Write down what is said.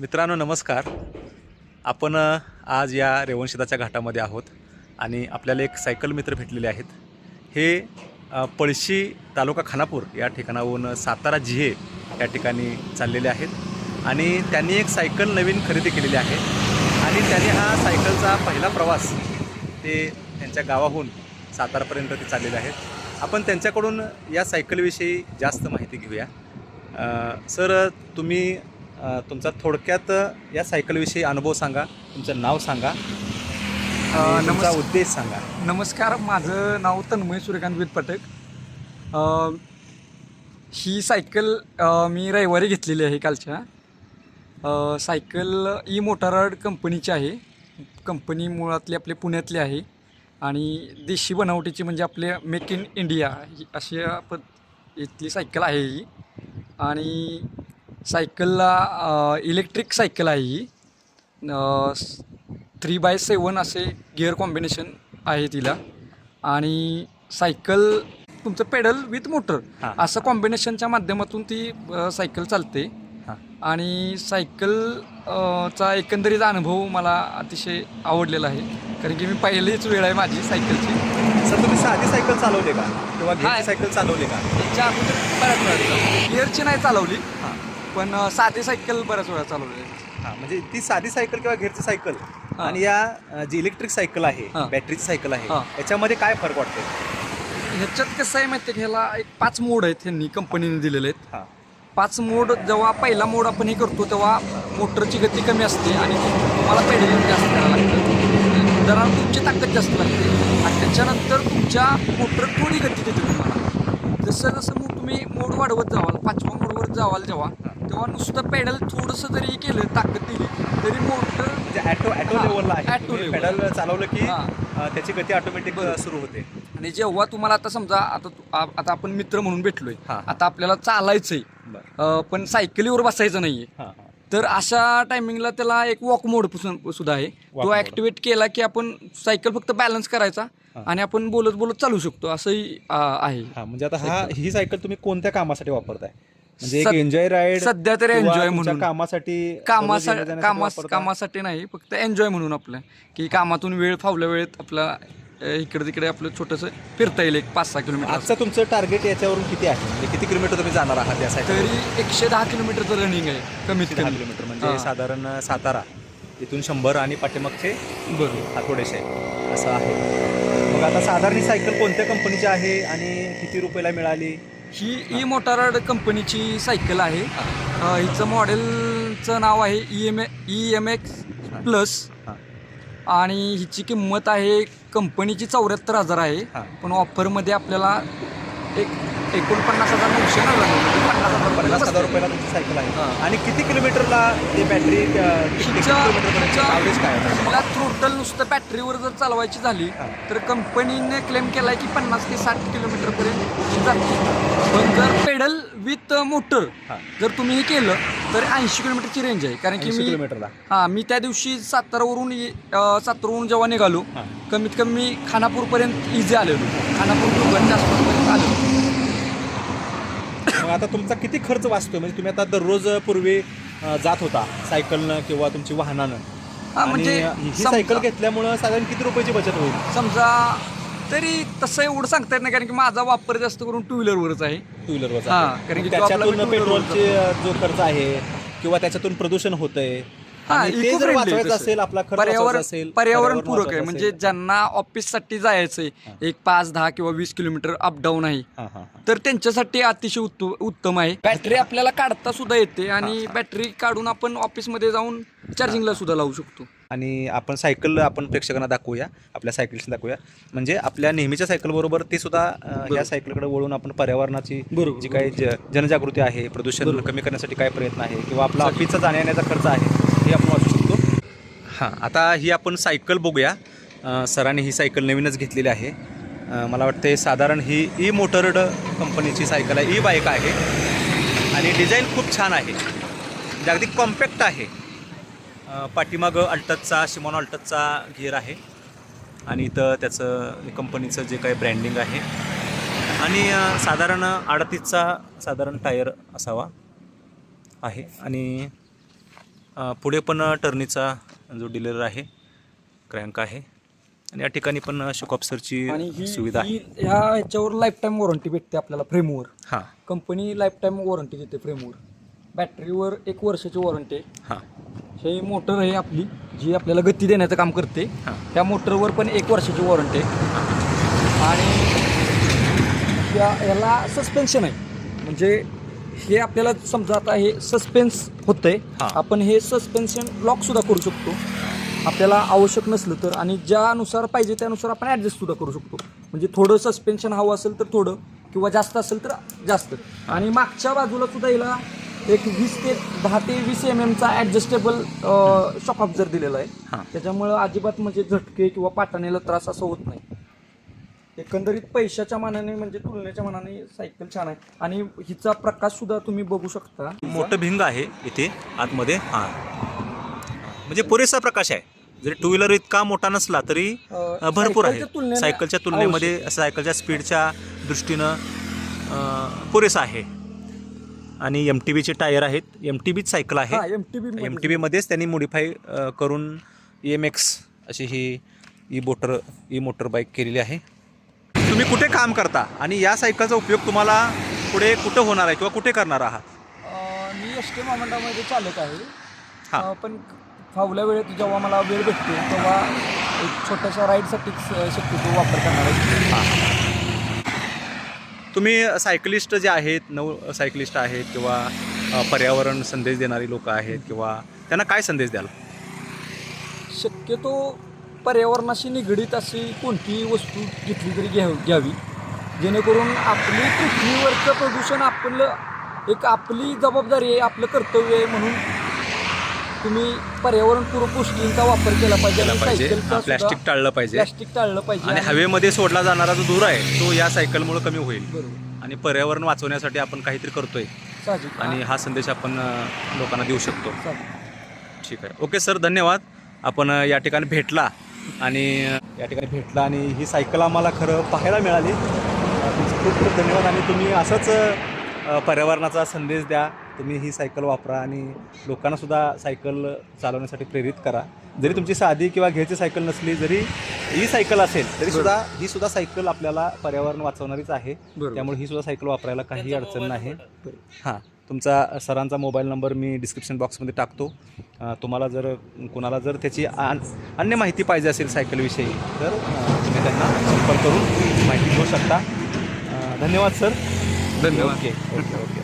मित्रांनो नमस्कार. आपण आज या रेवणशिदाच्या घाटामध्ये आहोत आणि आपल्याला एक सायकल मित्र भेटलेले आहेत. हे पळशी तालुका खानापूर या ठिकाणाहून सातारा जिहे या ठिकाणी चाललेले आहेत आणि त्यांनी एक सायकल नवीन खरेदी केलेली आहे आणि त्यांनी हा सायकलचा पहिला प्रवास ते त्यांच्या गावाहून सातारापर्यंत ते चाललेले आहेत. आपण त्यांच्याकडून या सायकलविषयी जास्त माहिती घेऊया. सर तुम्ही तुमचा थोडक्यात या सायकलविषयी अनुभव सांगा तुमचं नाव सांगा आणि तुमचा नमस् उद्देश सांगा. नमस्कार माझं नाव तन्मय सूर्यकांत अ, ही सायकल मी रविवारी घेतलेली आहे कालच्या. सायकल ई मोटाराड कंपनीची आहे. कंपनी मुळातली आपले पुण्यातली आहे. आणि देशी बनावटीची म्हणजे आपले मेक इन इंडिया ही अशी पद इथली सायकल आहे ही. आणि सायकलला इलेक्ट्रिक सायकल आहे ही. थ्री बाय सेवन असे गिअर कॉम्बिनेशन आहे तिला. आणि सायकल तुमचं पेडल विथ मोटर. असं कॉम्बिनेशनच्या माध्यमातून ती सायकल चालते. आणि सायकल चा एकंदरीत अनुभव मला अतिशय आवडलेला आहे. कारण की मी पहिलीच वेळ आहे माझी सायकलची. सर तुम्ही साधी सायकल चालवली का? किंवा सायकल चालवली का? त्याच्या अगोदर बऱ्याच वेळा. गिअरची नाही चालवली. हां. पण अ, साधी सायकल बऱ्याच वेळा चालवली आहे. हां म्हणजे ती साधी सायकल किंवा घरची सायकल हां. आणि या अ, जी इलेक्ट्रिक सायकल आहे हां. बॅटरीची सायकल आहे हां. याच्यामध्ये काय फरक वाटतो ह्याच्यात कसं आहे माहिती आहे की ह्याला एक पाच मोड आहेत ह्यांनी कंपनीने दिलेले आहेत हां पाच मोड जेव्हा पहिला मोड आपण हे करतो तेव्हा मोटरची गती कमी असते आणि तुम्हाला पेडलिंग जास्त करावं लागतं जरा तुमची ताकद जास्त लागते आणि त्याच्यानंतर तुमच्या मोटर थोडी गती देते तुम्हाला जसं जसं मग तुम्ही मोड वाढवत जावाल पाचव्या मोडवर जावाल जेव्हा तेव्हा नुसतं पेडल थोडंसं जरी केलं ताकद दिली तरी मोटर म्हणजे ॲटो ॲटो लेवलला आहे. auto तुम्ही level. पेडल चालवलं की हां. अ, त्याची गती ऑटोमॅटिक सुरू होते. आणि जेव्हा तुम्हाला आता समजा आता तू- आ- आता आपण मित्र म्हणून भेटलोय. हां. आता आपल्याला चालायचंय. बरं. अं, पण सायकलीवर बसायचं नाहीये. हां हां. तर अशा टायमिंगला त्याला एक वॉक मोड सुद्धा आहे. तो mode. ऍक्टिवेट केला की आपण सायकल फक्त बॅलन्स करायचा हा. आणि आपण बोलत बोलत चालू शकतो. असंही आहे. हा म्हणजे आता हा ही सायकल तुम्ही कोणत्या कामासाठी वापरताय? म्हणजे एक सद- एन्जॉय राईड सध्या तरी एन्जॉय म्हणून. कामासाठी दररोज कामासा येण्या-जाण्यासाठी कामास वापरता? कामासाठी नाही फक्त एन्जॉय म्हणून आपलं. की कामातून वेळ फावल्या वेळेत आपला अ, इकडे तिकडे आपलं छोटंसं फिरता येईल एक पाच सहा किलोमीटर. आजचं तुमचं टार्गेट याच्यावरून किती आहे? म्हणजे किती किलोमीटर तुम्ही जाणार आहात या सायकल तरी एकशे दहा किलोमीटरचं रनिंग आहे कमीत दहा कमी. किलोमीटर म्हणजे हां. साधारण सातारा. इथून शंभर आणि पाठीमागचे बरोबर. हा थोडेसे असं आहे. मग आता साधारण ही सायकल कोणत्या कंपनीची आहे आणि किती रुपयाला मिळाली? ही ई मोटाराड कंपनीची सायकल आहे. अ, हिचं मॉडेलचं नाव आहे E M E M X plus. हां. आणि हिची किंमत आहे कंपनीची चौऱ्याहत्तर हजार आहे. हां. पण ऑफरमध्ये आपल्याला एक एकोणपन्नास हजार नऊशे नव्याण्णव पन्नास हजार पन्नास हजार रुपये रुपयाला तुमची सायकल आहे. आणि किती किलोमीटरला ते बॅटरी ॲव्हरेज काय? हिला टोटल नुसतं बॅटरीवर जर चालवायची झाली. तर कंपनीने क्लेम केलाय की पन्नास ते साठ किलोमीटरपर्यंत जाते पण जर पेडल विथ मोटर. जर तुम्ही हे केलं तर ऐंशी किलोमीटरची रेंज आहे कारण की 80 मी किलोमीटरला हां मी त्या दिवशी सातारावरून सातारावरून जेव्हा निघालो. कमीत कमी खानापूरपर्यंत इझी आलेलो खानापूर दुर्गांच्या आसपासपर्यंत आलेलो मग आता तुमचा किती खर्च वाचतोय? म्हणजे तुम्ही आता दररोज पूर्वी जात होता सायकलनं किंवा तुमची वाहनानं. हां, आणि म्हणजे ही समजा- सायकल घेतल्यामुळं साधारण किती रुपयाची बचत होईल? समजा तरी तसं एवढं सांगता येत नाही कारण की माझा वापर जास्त करून टू व्हीलरवरच आहे. टू व्हीलरवर हां, कारण की त्याच्यातून मी two wheeler वर पेट्रोलचे जो खर्च आहे किंवा त्याच्यातून प्रदूषण होतंय हां, आणि ते eco जर friendly वाचवायचं तसं. असेल आपला खर्च पर्यावरण वाचवायचा असेल पर्यावरण पूरक आहे. वाचवायचं म्हणजे असेल. ज्यांना ऑफिससाठी जायचंय एक पाच दहा किंवा वीस किलोमीटर अप डाऊन आहे हां हां हां. तर त्यांच्यासाठी अतिशय उत्तम उत्तम आहे. बॅटरी आपल्याला काढता सुद्धा येते आणि बॅटरी काढून आपण ऑफिसमध्ये जाऊन चार्जिंगला सुद्धा लावू शकतो. आणि आपण सायकल आपण प्रेक्षकांना दाखवूया आपल्या सायकल्स दाखवूया. म्हणजे आपल्या नेहमीच्या सायकल बरोबर ते सुद्धा अ, ह्या सायकलकडे वळून आपण पर्यावरणाची बरोबर, जी काही ज- जनजागृती आहे प्रदूषण कमी करण्यासाठी काय प्रयत्न आहे किंवा आपला ऑफिसचा जाण्या येण्याचा खर्च आहे हे आपण वाचू शकतो. हां आता ही आपण सायकल बघूया. सरांनी ही सायकल नवीनच घेतलेली आहे. मला वाटते साधारण ही ई मोटर्ड कंपनीची सायकल आहे. ई बाईक आहे. आणि डिझाईन खूप छान आहे. म्हणजे अगदी कॉम्पॅक्ट आहे. पाठीमागं अल्टचचा शिमॉन अल्टचचा गिअर आहे. आणि इथं त्याचं कंपनीचं जे काही ब्रँडिंग आहे. आणि साधारण अडतीसचा साधारण टायर असावा आहे. आणि पुढे पण टर्नीचा जो डिलर आहे क्रँक आहे. आणि या ठिकाणी पण ही सुविधा आहे. ह्या ह्याच्यावर लाईफ टाईम वॉरंटी भेटते आपल्याला फ्रेमवर हां. कंपनी लाईफ टाईम वॉरंटी देते फ्रेमवर बॅटरीवर एक वर्षाची वॉरंटी आहे. हां. ही मोटर आहे आपली जी आपल्याला गती देण्याचं काम करते. त्या मोटरवर पण एक वर्षाची वॉरंटी आहे. आणि या याला सस्पेन्शन आहे. म्हणजे हे आपल्याला समजा आता हे सस्पेन्स होतंय. हां. आपण हे सस्पेन्शन लॉक सुद्धा करू शकतो. आपल्याला आवश्यक नसलं तर आणि ज्यानुसार पाहिजे त्यानुसार आपण ॲडजस्ट सुद्धा करू शकतो. म्हणजे थोडं सस्पेन्शन हवं असेल तर थोडं किंवा जास्त असेल तर जास्त. आणि मागच्या बाजूला सुद्धा हिला एक वीस ते दहा ते वीस एम एमचा ॲडजस्टेबल शॉक ऑब्झर दिलेला आहे. हां. त्याच्यामुळं अजिबात म्हणजे झटके किंवा पाटाणेला त्रास असं होत नाही. एकंदरीत पैशाच्या मानाने म्हणजे तुलनेच्या मानाने सायकल छान आहे. आणि हिचा प्रकाश सुद्धा तुम्ही बघू शकता. मोठं भिंग आहे इथे आतमध्ये. हां. म्हणजे पुरेसा प्रकाश आहे. जरी टू व्हीलर इतका मोठा नसला तरी अ, भरपूर आहे. सायकलच्या तुलनेने सायकलच्या तुलनेमध्ये सायकलच्या स्पीडच्या दृष्टीनं अ, पुरेसा आहे. आणि एम टी बीचे टायर आहेत. एम टी बीच सायकल आहे. M T B M T बीमध्येच त्यांनी मोडिफाय करून ई एम एक्स अशी ही E motor E motor bike केलेली आहे. तुम्ही कुठे काम करता? आणि या सायकलचा उपयोग तुम्हाला पुढे कुठं होणार आहे किंवा कुठे करणार आहात? मी एस टी महामंडळामध्ये चालक आहे. हां. अं, पण फावल्या वेळेत जेव्हा मला वेळ भेटतो तेव्हा एक छोट्याशा राईडसाठीच शक्यतो वापर करणार आहे. तुम्ही सायकलिस्ट जे आहेत नऊ सायकलिस्ट आहेत किंवा अ, पर्यावरण संदेश देणारी लोक आहेत किंवा त्यांना काय संदेश द्याल? शक्यतो पर्यावरणाशी निगडीत अशी कोणतीही वस्तू घेतली तरी घ्यावी घ्यावी. जेणेकरून आपली पृथ्वीवरचं प्रदूषण आपलं एक आपली जबाबदारी आहे आपलं कर्तव्य आहे म्हणून तुम्ही पर्यावरणपूर्वक गोष्टींचा वापर केला पाहिजे केला पाहिजे. सायकलचा प्लॅस्टिक सुद्धा- टाळलं पाहिजे. प्लॅस्टिक टाळलं पाहिजे आणि हवेमध्ये सोडला जाणारा जो धूर आहे तो या सायकलमुळे कमी होईल. बरोबर. आणि पर्यावरण वाचवण्यासाठी आपण काहीतरी करतोय. साहजिक. आणि हा संदेश आपण अ, लोकांना देऊ शकतो. साहजिक. ठीक आहे. ओके सर धन्यवाद. आपण अ, या ठिकाणी भेटला. आणि या ठिकाणी भेटला आणि ही सायकल आम्हाला खरं पाहायला मिळाली. तुमचे खूप खूप धन्यवाद आणि तुम्ही असंच पर्यावरणाचा संदेश द्या. तुम्ही ही सायकल वापरा आणि लोकांना सुद्धा सायकल चालवण्यासाठी प्रेरित करा. जरी तुमची साधी किंवा घ्यायची सायकल नसली जरी ही सायकल असेल तरी सुद्धा ही सुद्धा सायकल आपल्याला पर्यावरण वाचवणारीच आहे. त्यामुळे ही सुद्धा सायकल वापरायला काही अडचण नाही. हां. तुमचा सरांचा मोबाईल नंबर मी डिस्क्रिप्शन बॉक्समध्ये टाकतो. तुम्हाला जर कुणाला जर त्याची अन्य माहिती पाहिजे असेल सायकलविषयी तर तुम्ही त्यांना संपर्क करून माहिती घेऊ शकता. धन्यवाद सर. धन्यवाद. Okay okay okay.